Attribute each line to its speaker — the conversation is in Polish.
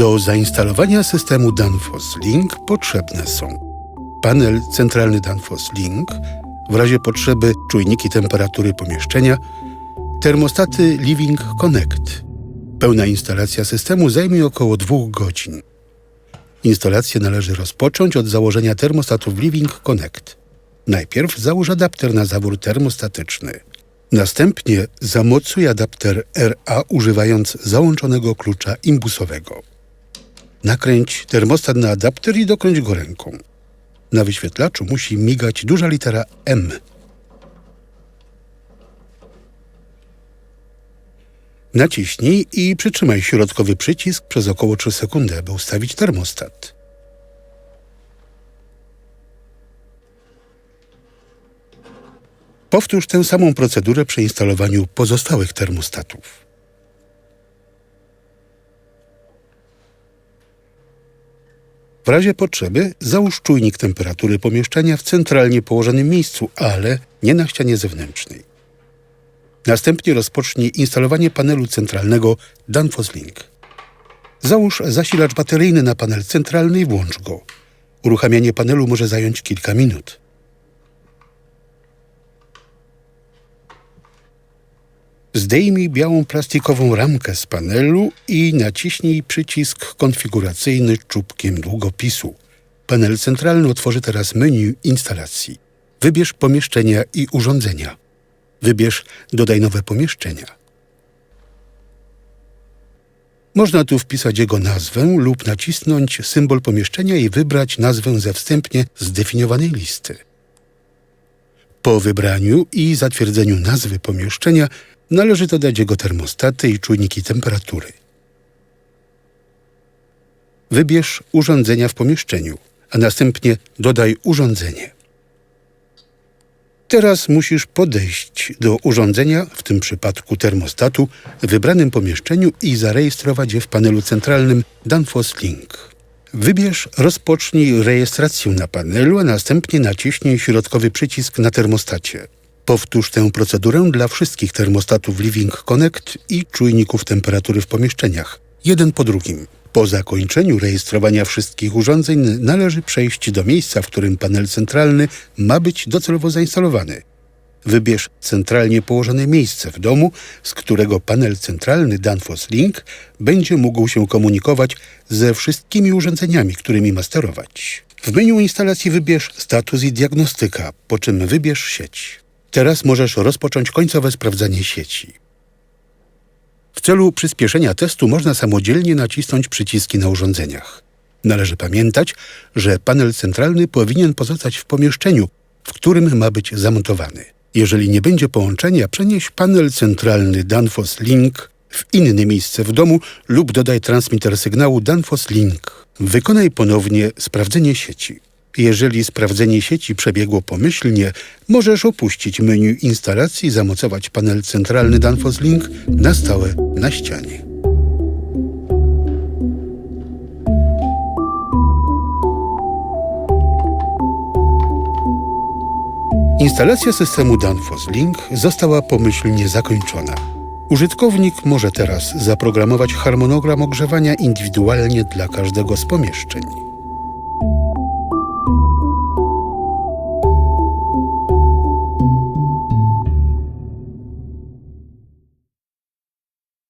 Speaker 1: Do zainstalowania systemu Danfoss Link potrzebne są panel centralny Danfoss Link, w razie potrzeby czujniki temperatury pomieszczenia, termostaty Living Connect. Pełna instalacja systemu zajmie około dwóch godzin. Instalację należy rozpocząć od założenia termostatów Living Connect. Najpierw załóż adapter na zawór termostatyczny. Następnie zamocuj adapter RA używając załączonego klucza imbusowego. Nakręć termostat na adapter i dokręć go ręką. Na wyświetlaczu musi migać duża litera M. Naciśnij i przytrzymaj środkowy przycisk przez około 3 sekundy, aby ustawić termostat. Powtórz tę samą procedurę przy instalowaniu pozostałych termostatów. Razie potrzeby załóż czujnik temperatury pomieszczenia w centralnie położonym miejscu, ale nie na ścianie zewnętrznej. Następnie rozpocznij instalowanie panelu centralnego Danfoss Link. Załóż zasilacz bateryjny na panel centralny i włącz go. Uruchamianie panelu może zająć kilka minut. Zdejmij białą plastikową ramkę z panelu i naciśnij przycisk konfiguracyjny czubkiem długopisu. Panel centralny otworzy teraz menu instalacji. Wybierz pomieszczenia i urządzenia. Wybierz Dodaj nowe pomieszczenia. Można tu wpisać jego nazwę lub nacisnąć symbol pomieszczenia i wybrać nazwę ze wstępnie zdefiniowanej listy. Po wybraniu i zatwierdzeniu nazwy pomieszczenia należy dodać jego termostaty i czujniki temperatury. Wybierz urządzenia w pomieszczeniu, a następnie dodaj urządzenie. Teraz musisz podejść do urządzenia, w tym przypadku termostatu, w wybranym pomieszczeniu i zarejestrować je w panelu centralnym Danfoss Link. Wybierz Rozpocznij rejestrację na panelu, a następnie naciśnij środkowy przycisk na termostacie. Powtórz tę procedurę dla wszystkich termostatów Living Connect i czujników temperatury w pomieszczeniach, jeden po drugim. Po zakończeniu rejestrowania wszystkich urządzeń należy przejść do miejsca, w którym panel centralny ma być docelowo zainstalowany. Wybierz centralnie położone miejsce w domu, z którego panel centralny Danfoss Link będzie mógł się komunikować ze wszystkimi urządzeniami, którymi ma sterować. W menu instalacji wybierz status i diagnostyka, po czym wybierz sieć. Teraz możesz rozpocząć końcowe sprawdzanie sieci. W celu przyspieszenia testu można samodzielnie nacisnąć przyciski na urządzeniach. Należy pamiętać, że panel centralny powinien pozostać w pomieszczeniu, w którym ma być zamontowany. Jeżeli nie będzie połączenia, przenieś panel centralny Danfoss Link w inne miejsce w domu lub dodaj transmitter sygnału Danfoss Link. Wykonaj ponownie sprawdzenie sieci. Jeżeli sprawdzenie sieci przebiegło pomyślnie, możesz opuścić menu instalacji i zamocować panel centralny Danfoss Link na stałe na ścianie. Instalacja systemu Danfoss Link została pomyślnie zakończona. Użytkownik może teraz zaprogramować harmonogram ogrzewania indywidualnie dla każdego z pomieszczeń.